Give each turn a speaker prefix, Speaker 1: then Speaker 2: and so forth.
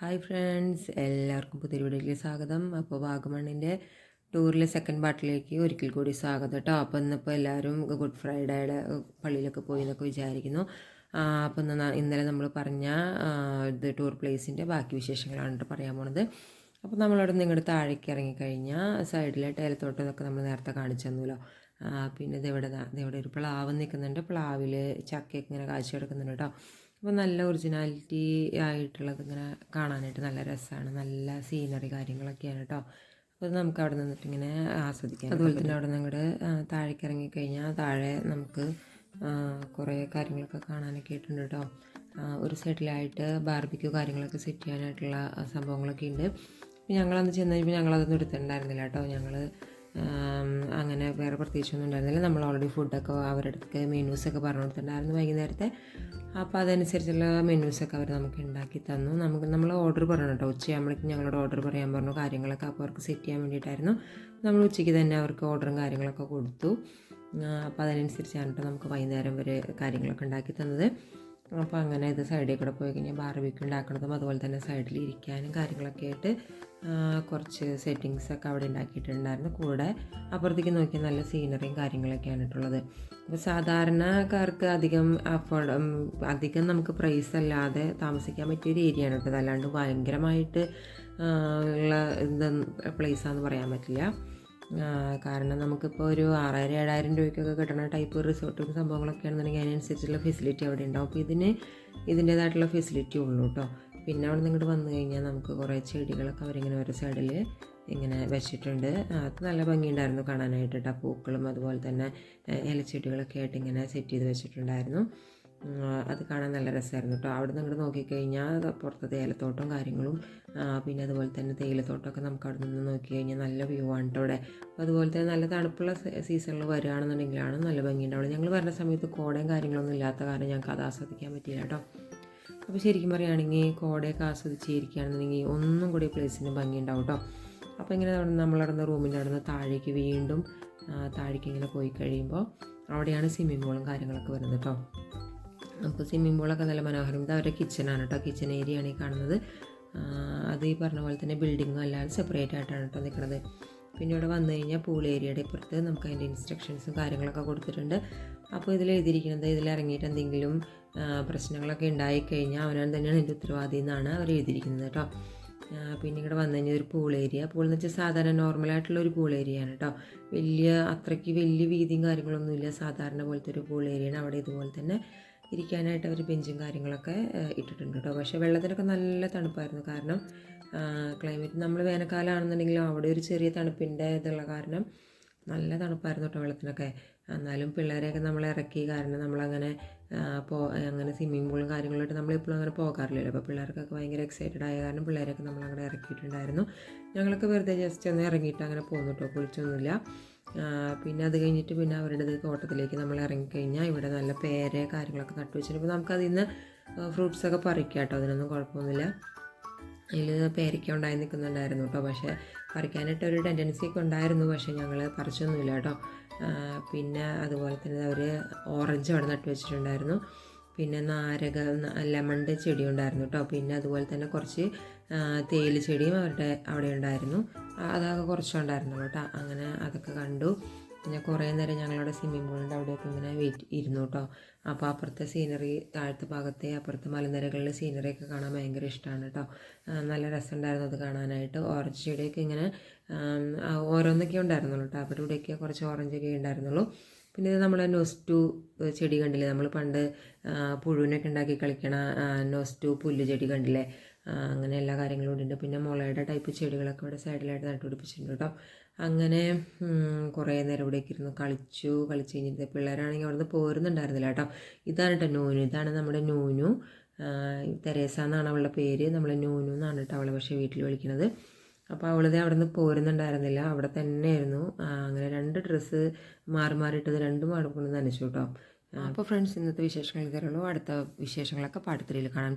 Speaker 1: Hi friends എല്ലാവർക്കും പുതിയ വീഡിയോയിലേക്ക് സ്വാഗതം. അപ്പോൾ വാഗമണ്ണിന്റെ ടൂറിലെ സെക്കൻഡ് പാർട്ടിലേക്ക് ഒരിക്കൽ കൂടി സ്വാഗതം കേട്ടോ. അപ്പോൾ ഇന്നിപ്പോൾ എല്ലാവരും ഗുഡ് ഫ്രൈഡേയുടെ പള്ളിയിലൊക്കെ പോയി എന്നൊക്കെ വിചാരിക്കുന്നു. അപ്പോൾ ഇന്ന് ഇന്നലെ നമ്മൾ പറഞ്ഞ ഇത് ടൂർ പ്ലേസിന്റെ ബാക്കി വിശേഷങ്ങളാണ് കേട്ടോ പറയാൻ പോണത്. അപ്പോൾ നമ്മളവിടെ നിന്ന് ഇങ്ങോട്ട് താഴേക്ക് ഇറങ്ങിക്കഴിഞ്ഞാൽ സൈഡിലെ ടേലത്തോട്ടം നമ്മൾ നേരത്തെ കാണിച്ചു തന്നല്ലോ. പിന്നെ ഇതെവിടെ ഇതെവിടെ ഒരു പ്ലാവ് നിൽക്കുന്നുണ്ട്. പ്ലാവിൽ ചക്കയൊക്കെ ഇങ്ങനെ കാഴ്ച കിടക്കുന്നുണ്ട് കേട്ടോ. അപ്പോൾ നല്ല ഒറിജിനാലിറ്റി ആയിട്ടുള്ളത് ഇങ്ങനെ കാണാനായിട്ട് നല്ല രസമാണ് നല്ല സീനറി കാര്യങ്ങളൊക്കെയാണ് കേട്ടോ അപ്പോൾ നമുക്ക് അവിടെ നിന്നിട്ട് ഇങ്ങനെ ആസ്വദിക്കാം അതുപോലെ തന്നെ. അവിടെ നിന്ന് അങ്ങോട്ട് താഴേക്ക് ഇറങ്ങിക്കഴിഞ്ഞാൽ താഴെ നമുക്ക് കുറേ കാര്യങ്ങളൊക്കെ കാണാനൊക്കെ ആയിട്ടുണ്ട് കേട്ടോ ഒരു സൈഡിലായിട്ട് ബാർബിക്യൂ കാര്യങ്ങളൊക്കെ സെറ്റ് ചെയ്യാനായിട്ടുള്ള സംഭവങ്ങളൊക്കെ ഉണ്ട്. ഞങ്ങളന്ന് ചെന്ന് കഴിഞ്ഞപ്പോൾ ഞങ്ങളതൊന്നും എടുത്തിട്ടുണ്ടായിരുന്നില്ല കേട്ടോ ഞങ്ങൾ അങ്ങനെ വേറെ പ്രത്യേകിച്ചൊന്നും ഉണ്ടായിരുന്നില്ല. നമ്മൾ ഓൾറെഡി ഫുഡൊക്കെ അവരുടെ അടുത്ത് മെനൂസൊക്കെ പറഞ്ഞു കൊടുത്തിട്ടുണ്ടായിരുന്നു വൈകുന്നേരത്തെ. അപ്പോൾ അതനുസരിച്ചുള്ള മെനൂസൊക്കെ അവർ നമുക്ക് ഉണ്ടാക്കി തന്നു. നമുക്ക് നമ്മൾ ഓർഡർ പറഞ്ഞു കേട്ടോ. ഉച്ചയാകുമ്പോഴേക്കും ഞങ്ങളോട് ഓർഡർ പറയാൻ പറഞ്ഞു. കാര്യങ്ങളൊക്കെ അപ്പോൾ അവർക്ക് സെറ്റ് ചെയ്യാൻ വേണ്ടിയിട്ടായിരുന്നു. നമ്മൾ ഉച്ചയ്ക്ക് തന്നെ അവർക്ക് ഓർഡറും കാര്യങ്ങളൊക്കെ കൊടുത്തു. അപ്പോൾ അതിനനുസരിച്ചാണ് കേട്ടോ നമുക്ക് വൈകുന്നേരം വരെ കാര്യങ്ങളൊക്കെ ഉണ്ടാക്കി തന്നത്. അപ്പോൾ അങ്ങനെ ഇത് സൈഡിൽ കൂടെ പോയി കഴിഞ്ഞാൽ ബാർബിക്ക് ഉണ്ടാക്കുന്നതും അതുപോലെ തന്നെ സൈഡിൽ ഇരിക്കാനും കാര്യങ്ങളൊക്കെ ആയിട്ട് കുറച്ച് സെറ്റിങ്സ് ഒക്കെ അവിടെ ഉണ്ടാക്കിയിട്ടുണ്ടായിരുന്നു. കൂടെ അപ്പുറത്തേക്ക് നോക്കിയാൽ നല്ല സീനറിയും കാര്യങ്ങളൊക്കെയാണ് ഇട്ടുള്ളത് അപ്പോൾ സാധാരണക്കാർക്ക് അധികം അഫോർഡ് അധികം നമുക്ക് പ്രൈസ് അല്ലാതെ താമസിക്കാൻ പറ്റിയ ഒരു ഏരിയ ആണ് കേട്ടത് അല്ലാണ്ട് ഭയങ്കരമായിട്ട് ഉള്ള ഇത് പ്ലേസാന്ന് പറയാൻ പറ്റില്ല. കാരണം നമുക്കിപ്പോൾ ഒരു ആറായിരം ഏഴായിരം രൂപയ്ക്കൊക്കെ കിട്ടുന്ന ടൈപ്പ് റിസോർട്ടും സംഭവങ്ങളൊക്കെ ആണെന്നുണ്ടെങ്കിൽ അതിനനുസരിച്ചുള്ള ഫെസിലിറ്റി അവിടെ ഉണ്ടാവും. അപ്പോൾ ഇതിന് ഇതിന്റേതായിട്ടുള്ള ഫെസിലിറ്റി ഉള്ളൂ കേട്ടോ പിന്നെ അവിടെ ഇങ്ങോട്ട് വന്നു കഴിഞ്ഞാൽ നമുക്ക് കുറേ ചെടികളൊക്കെ അവരിങ്ങനെ ഓരോ സൈഡിൽ ഇങ്ങനെ വെച്ചിട്ടുണ്ട്. അത് നല്ല ഭംഗിയുണ്ടായിരുന്നു കാണാനായിട്ട് കേട്ടോ പൂക്കളും അതുപോലെ തന്നെ ഇലച്ചെടികളൊക്കെ ആയിട്ട് ഇങ്ങനെ സെറ്റ് ചെയ്ത് വെച്ചിട്ടുണ്ടായിരുന്നു. അത് കാണാൻ നല്ല രസമായിരുന്നു കേട്ടോ. അവിടെ നിന്ന് ഇങ്ങോട്ട് നോക്കിക്കഴിഞ്ഞാൽ പുറത്ത് തേയിലത്തോട്ടവും കാര്യങ്ങളും പിന്നെ അതുപോലെ തന്നെ തേയിലത്തോട്ടമൊക്കെ നമുക്ക് അവിടെ നിന്ന് നോക്കി കഴിഞ്ഞാൽ നല്ല വ്യൂ ആണ് കേട്ടോ അവിടെ. അപ്പോൾ അതുപോലെ തന്നെ നല്ല തണുപ്പുള്ള സീസണിൽ വരികയാണെന്നുണ്ടെങ്കിലാണ് നല്ല ഭംഗിയുണ്ടാവുള്ളൂ ഞങ്ങൾ വരുന്ന സമയത്ത് കോടയും കാര്യങ്ങളൊന്നും ഇല്ലാത്ത കാരണം ഞങ്ങൾക്ക് അത് ആസ്വദിക്കാൻ പറ്റിയില്ല കേട്ടോ. അപ്പോൾ ശരിക്കും പറയുകയാണെങ്കിൽ കോടയൊക്കെ ആസ്വദിച്ചിരിക്കുകയാണെന്നുണ്ടെങ്കിൽ ഒന്നും കൂടി പ്ലേസിന് ഭംഗി ഉണ്ടാവും കേട്ടോ. അപ്പോൾ ഇങ്ങനെ നിന്ന് റൂമിന്റെ അവിടെ നിന്ന് താഴേക്ക് വീണ്ടും താഴേക്ക് ഇങ്ങനെ പോയി കഴിയുമ്പോൾ അവിടെയാണ് സ്വിമ്മിംഗ് പൂളും കാര്യങ്ങളൊക്കെ വരുന്നത് കേട്ടോ. അപ്പോൾ സ്വിമ്മിംഗ് പൂളൊക്കെ നല്ല മനോഹരം ഇത് അവരുടെ കിച്ചണാണ് കേട്ടോ കിച്ചൺ ഏരിയ ആണ് ഈ കാണുന്നത്. അത് ഈ പറഞ്ഞ പോലെ തന്നെ ബിൽഡിങ്ങും അല്ലാതെ സെപ്പറേറ്റ് ആയിട്ടാണ് കേട്ടോ നിൽക്കുന്നത് പിന്നെ ഇവിടെ വന്നു കഴിഞ്ഞാൽ പൂൾ ഏരിയയുടെ ഇപ്പുറത്ത് നമുക്ക് അതിന്റെ ഇൻസ്ട്രക്ഷൻസും കാര്യങ്ങളൊക്കെ കൊടുത്തിട്ടുണ്ട്. അപ്പോൾ ഇതിൽ എഴുതിയിരിക്കുന്നത് ഇതിൽ ഇറങ്ങിയിട്ട് എന്തെങ്കിലും പ്രശ്നങ്ങളൊക്കെ പ്രശ്നങ്ങളൊക്കെ ഉണ്ടായിക്കഴിഞ്ഞാൽ അവനാൻ തന്നെയാണ് എന്റെ ഉത്തരവാദി എന്നാണ് അവർ എഴുതിയിരിക്കുന്നത് കേട്ടോ പിന്നെ ഇവിടെ വന്നു കഴിഞ്ഞാൽ ഒരു പൂൾ ഏരിയ പൂൾ എന്ന് വെച്ചാൽ സാധാരണ നോർമലായിട്ടുള്ള ഒരു പൂൾ ഏരിയ ആണ് കേട്ടോ വലിയ അത്രയ്ക്ക് വലിയ വീതിയും കാര്യങ്ങളൊന്നുമില്ല. സാധാരണ പോലത്തെ ഒരു പൂൾ ഏരിയയാണ് അവിടെ ഇതുപോലെ തന്നെ. ഇരിക്കാനായിട്ട് അവർ ബെഞ്ചും കാര്യങ്ങളൊക്കെ ഇട്ടിട്ടുണ്ട് കേട്ടോ പക്ഷേ വെള്ളത്തിനൊക്കെ നല്ല തണുപ്പായിരുന്നു. കാരണം ക്ലൈമറ്റ് നമ്മൾ വേനൽക്കാലമാണെന്നുണ്ടെങ്കിലും അവിടെ ഒരു ചെറിയ തണുപ്പിന്റെ ഇതുള്ള കാരണം നല്ല തണുപ്പായിരുന്നു കേട്ടോ വെള്ളത്തിനൊക്കെ. എന്നാലും പിള്ളേരെയൊക്കെ നമ്മൾ ഇറക്കി കാരണം നമ്മളങ്ങനെ പോ അങ്ങനെ സ്വിമ്മിംഗ് പൂളും കാര്യങ്ങളായിട്ട് നമ്മളെപ്പോഴും അങ്ങനെ പോകാറില്ലല്ലോ. അപ്പോൾ പിള്ളേർക്കൊക്കെ ഭയങ്കര എക്സൈറ്റഡ് ആയ കാരണം പിള്ളേരെയൊക്കെ നമ്മൾ അങ്ങനെ ഇറക്കിയിട്ടുണ്ടായിരുന്നു. ഞങ്ങളൊക്കെ വെറുതെ ജസ്റ്റ് ഒന്ന് ഇറങ്ങിയിട്ട് അങ്ങനെ പോകുന്നു കേട്ടോ കുളിച്ചൊന്നുമില്ല. പിന്നെ അത് കഴിഞ്ഞിട്ട് പിന്നെ അവരുടെ തോട്ടത്തിലേക്ക് നമ്മൾ ഇറങ്ങിക്കഴിഞ്ഞാൽ ഇവിടെ നല്ല പേര് കാര്യങ്ങളൊക്കെ നട്ടു വെച്ചിട്ടുണ്ട്. അപ്പോൾ നമുക്കതിൽ നിന്ന് ഫ്രൂട്ട്സൊക്കെ പറിക്കാം കേട്ടോ അതിനൊന്നും കുഴപ്പമൊന്നുമില്ല. അതിൽ പേരയ്ക്ക ഉണ്ടായി നിൽക്കുന്നുണ്ടായിരുന്നു കേട്ടോ പക്ഷേ പറിക്കാനായിട്ട് ഒരു ടെൻഡൻസി ഒക്കെ ഉണ്ടായിരുന്നു. പക്ഷേ ഞങ്ങൾ പറിച്ചൊന്നുമില്ല കേട്ടോ പിന്നെ അതുപോലെ തന്നെ അവർ ഓറഞ്ച് അവിടെ നട്ടു വെച്ചിട്ടുണ്ടായിരുന്നു. പിന്നെ നാരക ലെമണിന്റെ ചെടി ഉണ്ടായിരുന്നു കേട്ടോ പിന്നെ അതുപോലെ തന്നെ കുറച്ച് തേയില ചെടിയും അവരുടെ അവിടെ ഉണ്ടായിരുന്നു. അതൊക്കെ കുറച്ചുണ്ടായിരുന്നു കേട്ടോ അങ്ങനെ അതൊക്കെ കണ്ടു. പിന്നെ കുറേ നേരം ഞങ്ങളുടെ സ്വിമ്മിംഗ് പൂളിന്റെ അവിടെയൊക്കെ ഇങ്ങനെ വെയിറ്റ് ഇരുന്നു കേട്ടോ അപ്പോൾ അപ്പുറത്തെ സീനറി താഴത്തെ ഭാഗത്തെ അപ്പുറത്തെ മലനിരകളിലെ സീനറിയൊക്കെ കാണാൻ ഭയങ്കര ഇഷ്ടമാണ് കേട്ടോ നല്ല രസമുണ്ടായിരുന്നു അത് കാണാനായിട്ട്. ഓറഞ്ച് ചെടിയൊക്കെ ഇങ്ങനെ ഓരോന്നൊക്കെ ഉണ്ടായിരുന്നുള്ളൂ കേട്ടോ അവിടെ ഇവിടെയൊക്കെ കുറച്ച് ഓറഞ്ചൊക്കെ ഉണ്ടായിരുന്നുള്ളൂ. പിന്നെ ഇത് നമ്മൾ ടു ചെടി കണ്ടില്ലേ? നമ്മൾ പണ്ട് പുഴുവിനൊക്കെ ഉണ്ടാക്കി കളിക്കണ നൊസ്റ്റു പുല്ല് ചെടി കണ്ടില്ലേ? അങ്ങനെ എല്ലാ കാര്യങ്ങളും ഉണ്ട് പിന്നെ മുളയുടെ ടൈപ്പ് ചെടികളൊക്കെ ഇവിടെ സൈഡിലായിട്ട് നട്ടുപിടിപ്പിച്ചിട്ടുണ്ട് കേട്ടോ അങ്ങനെ കുറേ നേരം ഇവിടേക്ക് ഇരുന്ന് കളിച്ചു കളിച്ച് കഴിഞ്ഞിട്ട് പിള്ളേരാണെങ്കിൽ അവിടുന്ന് പോരുന്നുണ്ടായിരുന്നില്ല കേട്ടോ ഇതാണ് കേട്ടോ നൂനു. ഇതാണ് നമ്മുടെ നൂനു. തെരേസ എന്നാണ് അവളുടെ പേര്. നമ്മൾ നൂനു എന്നാണ് കേട്ടോ അവളെ പക്ഷേ വീട്ടിൽ വിളിക്കുന്നത് അപ്പോൾ അവളിത് അവിടെ നിന്ന് പോരുന്നുണ്ടായിരുന്നില്ല. അവിടെ തന്നെയായിരുന്നു. അങ്ങനെ രണ്ട് ഡ്രസ്സ് മാറി മാറിയിട്ടത് രണ്ടും അവിടെ കൊണ്ട് നനച്ചു കേട്ടോ. അപ്പോൾ ഫ്രണ്ട്സ് ഇന്നത്തെ വിശേഷങ്ങൾ ഇതേ ഉള്ളൂ അടുത്ത വിശേഷങ്ങളൊക്കെ പാടത്തിരിയിൽ കാണാം.